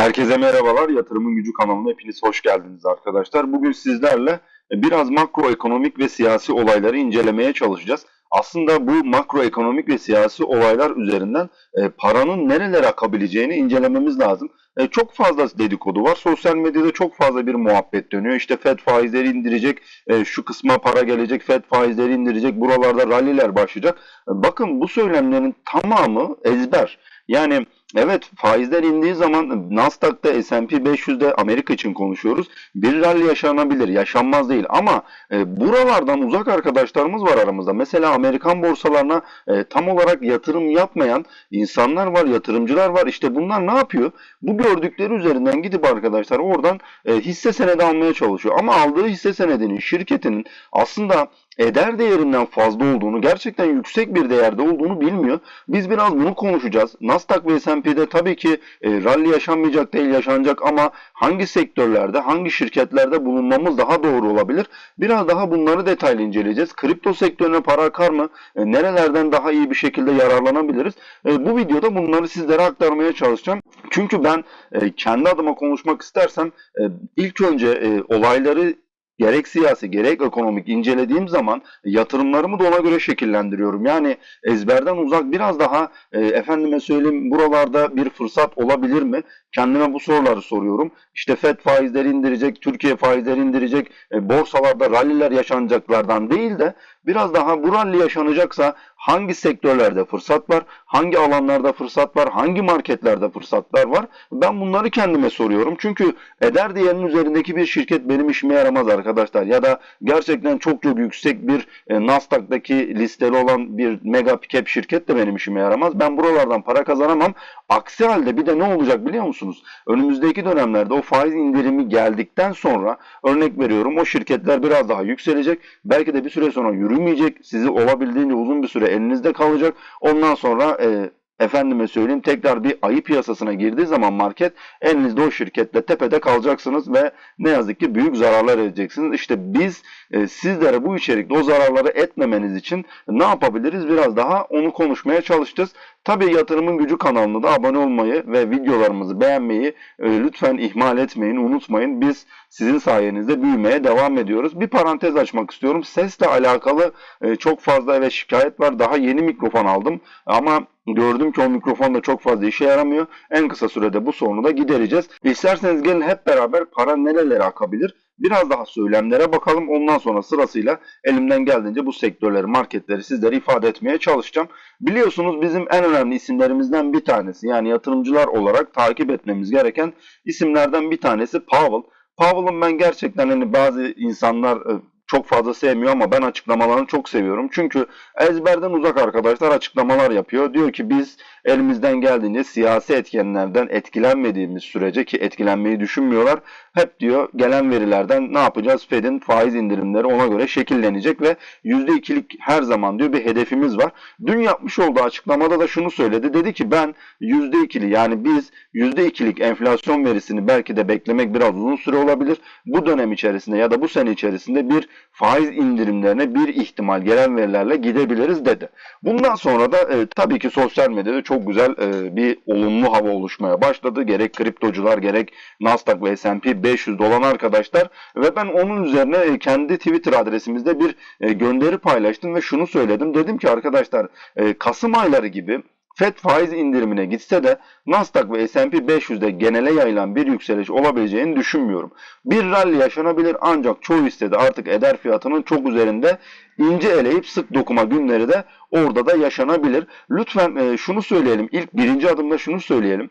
Herkese merhabalar. Yatırımın Gücü kanalına hepiniz hoş geldiniz arkadaşlar. Bugün sizlerle biraz makroekonomik ve siyasi olayları incelemeye çalışacağız. Aslında bu makroekonomik ve siyasi olaylar üzerinden e, paranın nerelere akabileceğini incelememiz lazım. E, çok fazla dedikodu var. Sosyal medyada çok fazla bir muhabbet dönüyor. İşte Fed faizleri indirecek, e, şu kısma para gelecek, Fed faizleri indirecek, buralarda ralliler başlayacak. E, bakın bu söylemlerin tamamı ezber. Yani evet faizler indiği zaman Nasdaq'ta S&P 500'de Amerika için konuşuyoruz. Bir rally yaşanabilir, yaşanmaz değil ama e, buralardan uzak arkadaşlarımız var aramızda. Mesela Amerikan borsalarına e, tam olarak yatırım yapmayan insanlar var, yatırımcılar var. İşte bunlar ne yapıyor? Bu gördükleri üzerinden gidip arkadaşlar oradan e, hisse senedi almaya çalışıyor. Ama aldığı hisse senedinin, şirketinin aslında eder değerinden fazla olduğunu, gerçekten yüksek bir değerde olduğunu bilmiyor. Biz biraz bunu konuşacağız. Nasdaq ve S&P'de tabii ki e, rally yaşanmayacak değil yaşanacak ama hangi sektörlerde, hangi şirketlerde bulunmamız daha doğru olabilir? Biraz daha bunları detaylı inceleyeceğiz. Kripto sektörüne para akar mı? E, nerelerden daha iyi bir şekilde yararlanabiliriz? E, bu videoda bunları sizlere aktarmaya çalışacağım. Çünkü ben e, kendi adıma konuşmak istersem e, ilk önce e, olayları gerek siyasi gerek ekonomik incelediğim zaman yatırımlarımı da ona göre şekillendiriyorum. Yani ezberden uzak biraz daha e, efendime söyleyeyim buralarda bir fırsat olabilir mi? Kendime bu soruları soruyorum. İşte FED faizleri indirecek, Türkiye faizleri indirecek, e, borsalarda ralliler yaşanacaklardan değil de biraz daha bu rally yaşanacaksa hangi sektörlerde fırsat var, hangi alanlarda fırsat var, hangi marketlerde fırsatlar var? Ben bunları kendime soruyorum. Çünkü eder değerinin üzerindeki bir şirket benim işime yaramaz arkadaşlar. Ya da gerçekten çok çok yüksek bir e, Nasdaq'taki listeli olan bir mega cap şirket de benim işime yaramaz. Ben buralardan para kazanamam. Aksi halde bir de ne olacak biliyor musunuz? Önümüzdeki dönemlerde o faiz indirimi geldikten sonra örnek veriyorum o şirketler biraz daha yükselecek. Belki de bir süre sonra yürümeyecek. Sizi olabildiğince uzun bir süre elinizde kalacak. Ondan sonra e, efendime söyleyeyim tekrar bir ayı piyasasına girdiği zaman market elinizde o şirketle tepede kalacaksınız ve ne yazık ki büyük zararlar edeceksiniz. İşte biz e, sizlere bu içerikte o zararları etmemeniz için ne yapabiliriz? Biraz daha onu konuşmaya çalışacağız. Tabii yatırımın gücü kanalına da abone olmayı ve videolarımızı beğenmeyi e, lütfen ihmal etmeyin, unutmayın. Biz sizin sayenizde büyümeye devam ediyoruz. Bir parantez açmak istiyorum. Sesle alakalı e, çok fazla evet şikayet var. Daha yeni mikrofon aldım ama gördüm ki o mikrofon da çok fazla işe yaramıyor. En kısa sürede bu sorunu da gidereceğiz. İsterseniz gelin hep beraber para nerelere akabilir? Biraz daha söylemlere bakalım. Ondan sonra sırasıyla elimden geldiğince bu sektörleri, marketleri sizlere ifade etmeye çalışacağım. Biliyorsunuz bizim en önemli isimlerimizden bir tanesi. Yani yatırımcılar olarak takip etmemiz gereken isimlerden bir tanesi Powell. Powell'ın ben gerçekten hani bazı insanlar e, çok fazla sevmiyor ama ben açıklamalarını çok seviyorum. Çünkü ezberden uzak arkadaşlar açıklamalar yapıyor. Diyor ki biz elimizden geldiğince siyasi etkenlerden etkilenmediğimiz sürece ki etkilenmeyi düşünmüyorlar. Hep diyor gelen verilerden ne yapacağız? Fed'in faiz indirimleri ona göre şekillenecek ve %2'lik her zaman diyor bir hedefimiz var. Dün yapmış olduğu açıklamada da şunu söyledi. Dedi ki ben %2'li yani biz %2'lik enflasyon verisini belki de beklemek biraz uzun süre olabilir. Bu dönem içerisinde ya da bu sene içerisinde bir faiz indirimlerine bir ihtimal gelen verilerle gidebiliriz dedi. Bundan sonra da e, tabii ki sosyal medyada çok güzel e, bir olumlu hava oluşmaya başladı. Gerek kriptocular gerek Nasdaq ve S&P 500 olan arkadaşlar ve ben onun üzerine e, kendi Twitter adresimizde bir e, gönderi paylaştım ve şunu söyledim. Dedim ki arkadaşlar e, Kasım ayları gibi FED faiz indirimine gitse de Nasdaq ve S&P 500'de genele yayılan bir yükseliş olabileceğini düşünmüyorum. Bir rally yaşanabilir ancak çoğu hissede artık eder fiyatının çok üzerinde ince eleyip sık dokuma günleri de orada da yaşanabilir. Lütfen e, şunu söyleyelim. İlk birinci adımda şunu söyleyelim.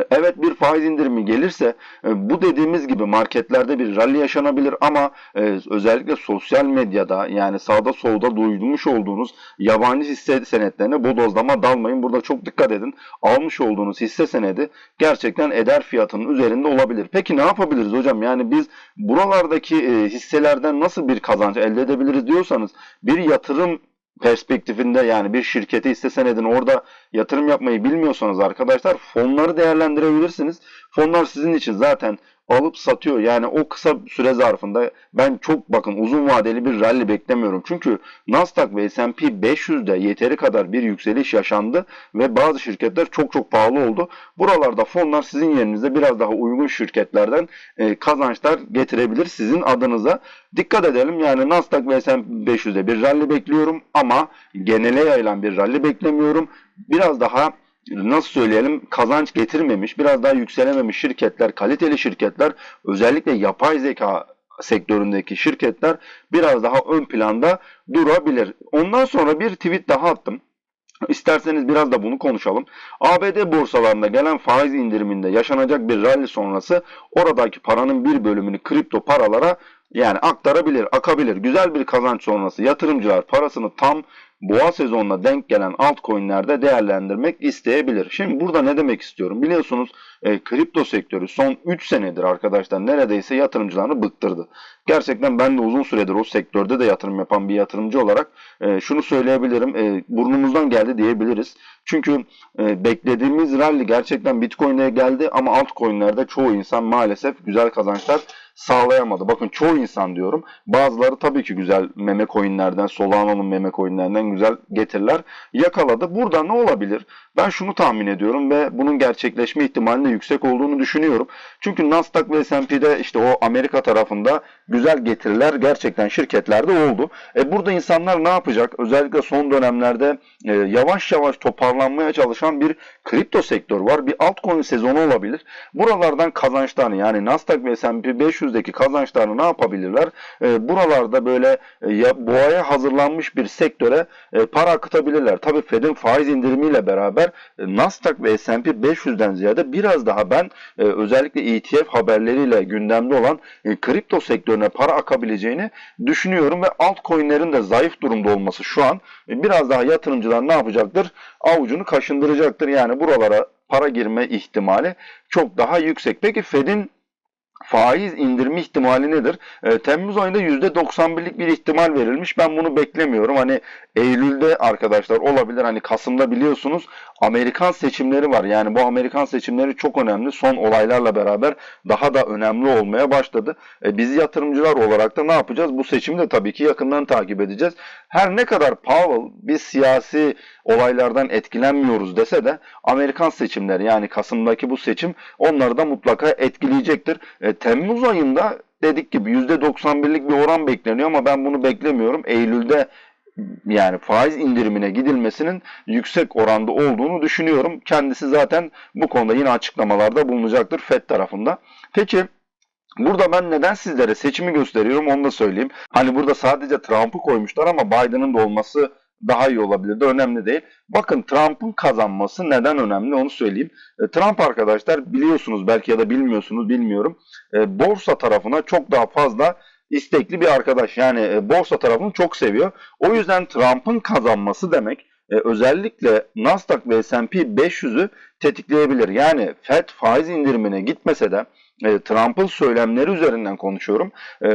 Evet bir faiz indirimi gelirse e, bu dediğimiz gibi marketlerde bir rally yaşanabilir ama e, özellikle sosyal medyada yani sağda solda duymuş olduğunuz yabancı hisse senetlerine bodozlama dalmayın. Burada çok dikkat edin. Almış olduğunuz hisse senedi gerçekten eder fiyatının üzerinde olabilir. Peki ne yapabiliriz hocam? Yani biz buralardaki e, hisselerden nasıl bir kazanç elde edebiliriz diyorsanız bir yatırım perspektifinde yani bir şirketi hisse senedini orada yatırım yapmayı bilmiyorsanız arkadaşlar fonları değerlendirebilirsiniz. Fonlar sizin için zaten alıp satıyor. Yani o kısa süre zarfında ben çok bakın uzun vadeli bir rally beklemiyorum. Çünkü Nasdaq ve S&P 500'de yeteri kadar bir yükseliş yaşandı ve bazı şirketler çok çok pahalı oldu. Buralarda fonlar sizin yerinizde biraz daha uygun şirketlerden e, kazançlar getirebilir sizin adınıza. Dikkat edelim yani Nasdaq ve S&P 500'de bir rally bekliyorum ama genele yayılan bir rally beklemiyorum. Biraz daha nasıl söyleyelim kazanç getirmemiş, biraz daha yükselememiş şirketler, kaliteli şirketler, özellikle yapay zeka sektöründeki şirketler biraz daha ön planda durabilir. Ondan sonra bir tweet daha attım. İsterseniz biraz da bunu konuşalım. ABD borsalarında gelen faiz indiriminde yaşanacak bir rally sonrası oradaki paranın bir bölümünü kripto paralara yani aktarabilir, akabilir. Güzel bir kazanç sonrası yatırımcılar parasını tam boğa sezonuna denk gelen altcoin'lerde değerlendirmek isteyebilir. Şimdi burada ne demek istiyorum? Biliyorsunuz e, kripto sektörü son 3 senedir arkadaşlar neredeyse yatırımcılarını bıktırdı. Gerçekten ben de uzun süredir o sektörde de yatırım yapan bir yatırımcı olarak e, şunu söyleyebilirim. E, burnumuzdan geldi diyebiliriz. Çünkü e, beklediğimiz rally gerçekten Bitcoin'e geldi ama altcoin'lerde çoğu insan maalesef güzel kazançlar sağlayamadı. Bakın çoğu insan diyorum. Bazıları tabii ki güzel meme coinlerden, Solana'nın meme coinlerinden güzel getiriler yakaladı. Burada ne olabilir? Ben şunu tahmin ediyorum ve bunun gerçekleşme ihtimalinin yüksek olduğunu düşünüyorum. Çünkü Nasdaq ve S&P'de işte o Amerika tarafında güzel getiriler gerçekten şirketlerde oldu. E burada insanlar ne yapacak? Özellikle son dönemlerde e, yavaş yavaş toparlanmaya çalışan bir kripto sektör var. Bir altcoin sezonu olabilir. Buralardan kazançlarını yani Nasdaq ve S&P 500'deki kazançlarını ne yapabilirler? E, buralarda böyle e, ya, boğaya hazırlanmış bir sektöre e, para akıtabilirler. Tabii Fed'in faiz indirimiyle beraber e, Nasdaq ve S&P 500'den ziyade biraz daha ben e, özellikle ETF haberleriyle gündemde olan e, kripto sektörüne para akabileceğini düşünüyorum ve altcoin'lerin de zayıf durumda olması şu an e, biraz daha yatırımcılar ne yapacaktır? Avucunu kaşındıracaktır. Yani buralara para girme ihtimali çok daha yüksek. Peki Fed'in faiz indirme ihtimali nedir? E, Temmuz ayında %91'lik bir ihtimal verilmiş. Ben bunu beklemiyorum. Hani Eylül'de arkadaşlar olabilir. Hani Kasım'da biliyorsunuz Amerikan seçimleri var. Yani bu Amerikan seçimleri çok önemli. Son olaylarla beraber daha da önemli olmaya başladı. E, biz yatırımcılar olarak da ne yapacağız? Bu seçimi de tabii ki yakından takip edeceğiz. Her ne kadar Powell biz siyasi olaylardan etkilenmiyoruz dese de Amerikan seçimleri yani Kasım'daki bu seçim onları da mutlaka etkileyecektir. E, Temmuz ayında dedik gibi %91'lik bir oran bekleniyor ama ben bunu beklemiyorum. Eylül'de yani faiz indirimine gidilmesinin yüksek oranda olduğunu düşünüyorum. Kendisi zaten bu konuda yine açıklamalarda bulunacaktır FED tarafında. Peki Burada ben neden sizlere seçimi gösteriyorum onu da söyleyeyim. Hani burada sadece Trump'ı koymuşlar ama Biden'ın da olması daha iyi olabilirdi. Önemli değil. Bakın Trump'ın kazanması neden önemli onu söyleyeyim. E, Trump arkadaşlar biliyorsunuz belki ya da bilmiyorsunuz bilmiyorum. E, borsa tarafına çok daha fazla istekli bir arkadaş. Yani e, borsa tarafını çok seviyor. O yüzden Trump'ın kazanması demek özellikle Nasdaq ve S&P 500'ü tetikleyebilir. Yani Fed faiz indirimine gitmese de Trump'ın söylemleri üzerinden konuşuyorum.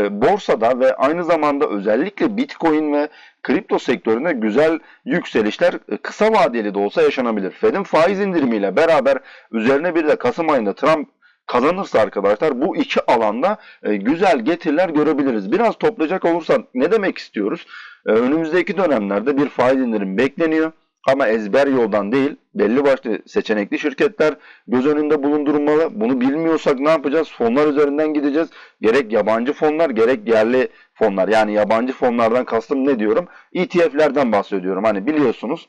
Borsada ve aynı zamanda özellikle Bitcoin ve kripto sektöründe güzel yükselişler e, kısa vadeli de olsa yaşanabilir. Fed'in faiz indirimiyle beraber üzerine bir de Kasım ayında Trump kazanırsa arkadaşlar bu iki alanda e, güzel getiriler görebiliriz. Biraz toplayacak olursak ne demek istiyoruz? E, önümüzdeki dönemlerde bir faiz indirim bekleniyor. Ama ezber yoldan değil, belli başlı seçenekli şirketler göz önünde bulundurulmalı. Bunu bilmiyorsak ne yapacağız? Fonlar üzerinden gideceğiz. Gerek yabancı fonlar, gerek yerli fonlar. Yani yabancı fonlardan kastım ne diyorum? ETF'lerden bahsediyorum. Hani biliyorsunuz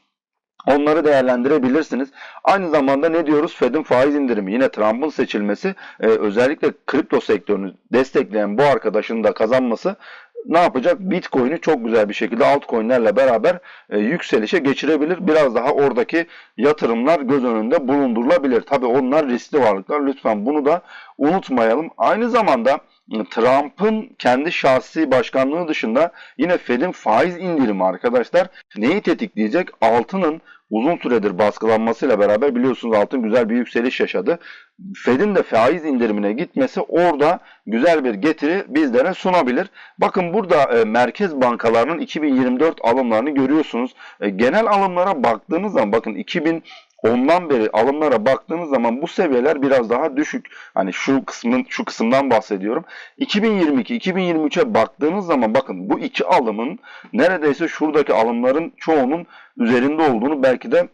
Onları değerlendirebilirsiniz. Aynı zamanda ne diyoruz? Fed'in faiz indirimi, yine Trump'ın seçilmesi, e, özellikle kripto sektörünü destekleyen bu arkadaşın da kazanması ne yapacak? Bitcoin'i çok güzel bir şekilde altcoin'lerle beraber e, yükselişe geçirebilir. Biraz daha oradaki yatırımlar göz önünde bulundurulabilir. Tabii onlar riskli varlıklar. Lütfen bunu da unutmayalım. Aynı zamanda Trump'ın kendi şahsi başkanlığı dışında yine Fed'in faiz indirimi arkadaşlar neyi tetikleyecek? Altının uzun süredir baskılanmasıyla beraber biliyorsunuz altın güzel bir yükseliş yaşadı. Fed'in de faiz indirimine gitmesi orada güzel bir getiri bizlere sunabilir. Bakın burada e, merkez bankalarının 2024 alımlarını görüyorsunuz. E, genel alımlara baktığınız zaman bakın ondan beri alımlara baktığınız zaman bu seviyeler biraz daha düşük. Hani şu kısmın şu kısımdan bahsediyorum. 2022-2023'e baktığınız zaman bakın bu iki alımın neredeyse şuradaki alımların çoğunun üzerinde olduğunu belki de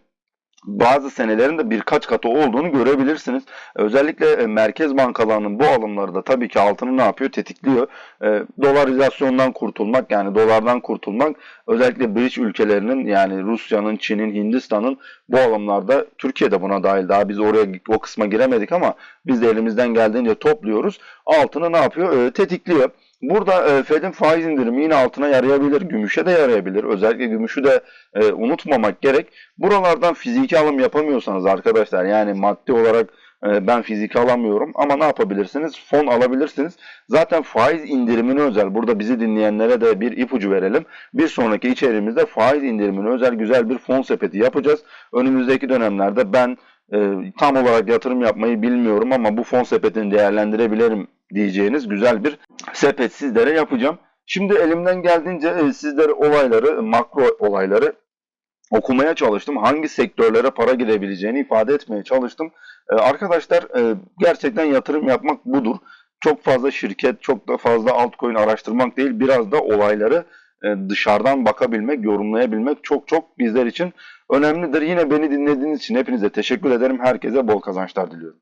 bazı senelerin de birkaç katı olduğunu görebilirsiniz. Özellikle e, merkez bankalarının bu alımları da tabii ki altını ne yapıyor? Tetikliyor. E, dolarizasyondan kurtulmak yani dolardan kurtulmak özellikle BRICS ülkelerinin yani Rusya'nın, Çin'in, Hindistan'ın bu alımlarda Türkiye'de buna dahil daha biz oraya o kısma giremedik ama biz de elimizden geldiğince topluyoruz. Altını ne yapıyor? E, tetikliyor. Burada e, Fed'in faiz indirimi yine altına yarayabilir, gümüşe de yarayabilir. Özellikle gümüşü de e, unutmamak gerek. Buralardan fiziki alım yapamıyorsanız arkadaşlar yani maddi olarak e, ben fiziki alamıyorum ama ne yapabilirsiniz? Fon alabilirsiniz. Zaten faiz indirimine özel burada bizi dinleyenlere de bir ipucu verelim. Bir sonraki içeriğimizde faiz indirimine özel güzel bir fon sepeti yapacağız. Önümüzdeki dönemlerde ben e, tam olarak yatırım yapmayı bilmiyorum ama bu fon sepetini değerlendirebilirim diyeceğiniz güzel bir sepet sizlere yapacağım. Şimdi elimden geldiğince e, sizlere olayları, makro olayları okumaya çalıştım. Hangi sektörlere para girebileceğini ifade etmeye çalıştım. E, arkadaşlar e, gerçekten yatırım yapmak budur. Çok fazla şirket, çok da fazla altcoin araştırmak değil, biraz da olayları dışarıdan bakabilmek, yorumlayabilmek çok çok bizler için önemlidir. Yine beni dinlediğiniz için hepinize teşekkür ederim. Herkese bol kazançlar diliyorum.